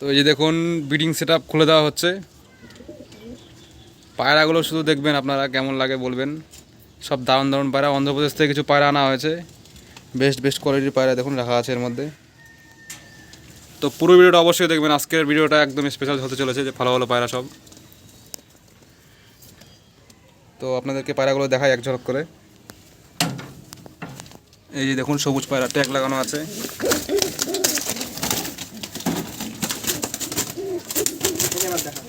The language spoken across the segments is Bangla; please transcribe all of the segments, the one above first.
তো এই যে দেখুন ব্রিডিং সেট খুলে দেওয়া হচ্ছে। পায়রাগুলো শুধু দেখবেন আপনারা কেমন লাগে বলবেন। সব দারুণ দারুণ পায়রা। অন্ধ্রপ্রদেশ থেকে কিছু পায়রা আনা হয়েছে। বেস্ট বেস্ট কোয়ালিটির পায়রা দেখুন রাখা আছে এর মধ্যে। তো পুরো ভিডিওটা অবশ্যই দেখবেন। আজকের ভিডিওটা একদম স্পেশাল হতে চলেছে যে ভালো ভালো পায়রা সব। তো আপনাদেরকে পায়রাগুলো দেখাই এক ঝলক করে। এই যে দেখুন, সবুজ পায়রা, ট্যাগ লাগানো আছে এবার দেখা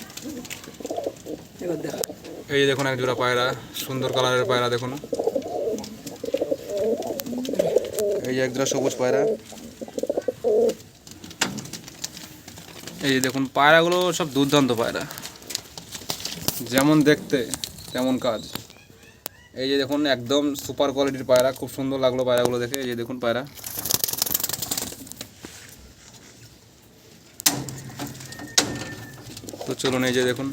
এই যে দেখুন এক জোড়া পায়রা, সুন্দর কালারের পায়রা দেখুন। এই যে এক জোড়া সবুজ পায়রা। এই যে দেখুন, পায়রাগুলো সব দুর্দান্ত পায়রা। যেমন দেখতে, তেমন কাজ। এই যে দেখুন, একদম সুপার কোয়ালিটির পায়রা, খুব সুন্দর লাগল পায়রাগুলো দেখে। এই যে দেখুন পায়রা। তো চলুন, এই যে দেখুন।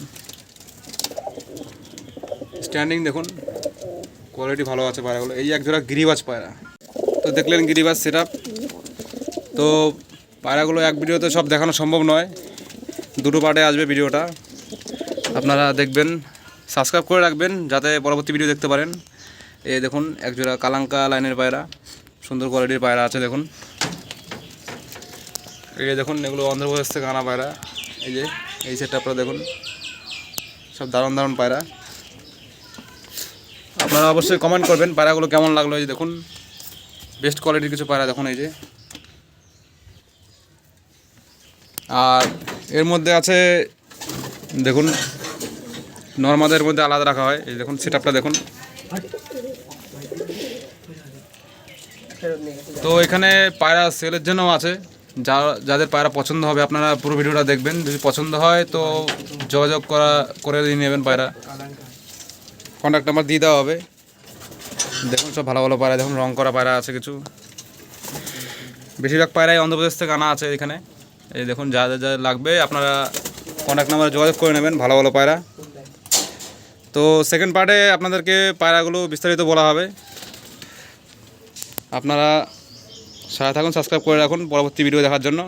স্ট্যান্ডিং দেখুন কোয়ালিটি ভালো আছে পায়রাগুলো। এই এক জোড়া গিরিবাজ পায়রা। তো দেখলেন গিরিবাজ সেট তো পায়রাগুলো এক ভিডিওতে সব দেখানো সম্ভব নয়। দুটো পার্টে আসবে ভিডিওটা। আপনারা দেখবেন সাবস্ক্রাইব করে রাখবেন, যাতে পরবর্তী ভিডিও দেখতে পারেন। এই দেখুন, এক জোড়া কালাঙ্কা লাইনের পায়রা। সুন্দর কোয়ালিটির পায়রা আছে, দেখুন। এই যে দেখুন, এগুলো অন্ধ্রপ্রদেশ থেকে আনা পায়রা। এই যে, এই সেটটা আপনারা দেখুন। সব দারুণ দারুণ পায়রা। আপনারা অবশ্যই কমেন্ট করবেন পায়রাগুলো কেমন লাগল এই যে দেখুন। বেস্ট কোয়ালিটির কিছু পায়রা দেখুন এই যে। আর এর মধ্যে আছে, দেখুন, নর্মাদের মধ্যে আলাদা রাখা হয়। এই দেখুন সেটআপটা দেখুন। তো এখানে পায়রা সেলের জন্য আছে। যা, যাদের পায়রা পছন্দ হবে, আপনারা পুরো ভিডিওটা দেখবেন। যদি পছন্দ হয়, তো যোগাযোগ করা, করে নেবেন পায়রা কন্ট্যাক্ট নাম্বার দিয়ে দেওয়া হবে। দেখুন সব ভালো ভালো পায়রা, দেখুন রং করা পায়রা আছে কিছু। বেশিরভাগ পায়রাই অন্ধ্রপ্রদেশ থেকে আনা আছে এখানে। এই দেখুন, যা যা যা লাগবে আপনারা কন্ট্যাক্ট নাম্বারে যোগাযোগ করে নেবেন, ভালো ভালো পায়রা। তো সেকেন্ড পার্টে আপনাদেরকে পায়রাগুলো বিস্তারিত বলা হবে। আপনারা সারা থাকুন সাবস্ক্রাইব করে রাখুন পরবর্তী ভিডিও দেখার জন্য।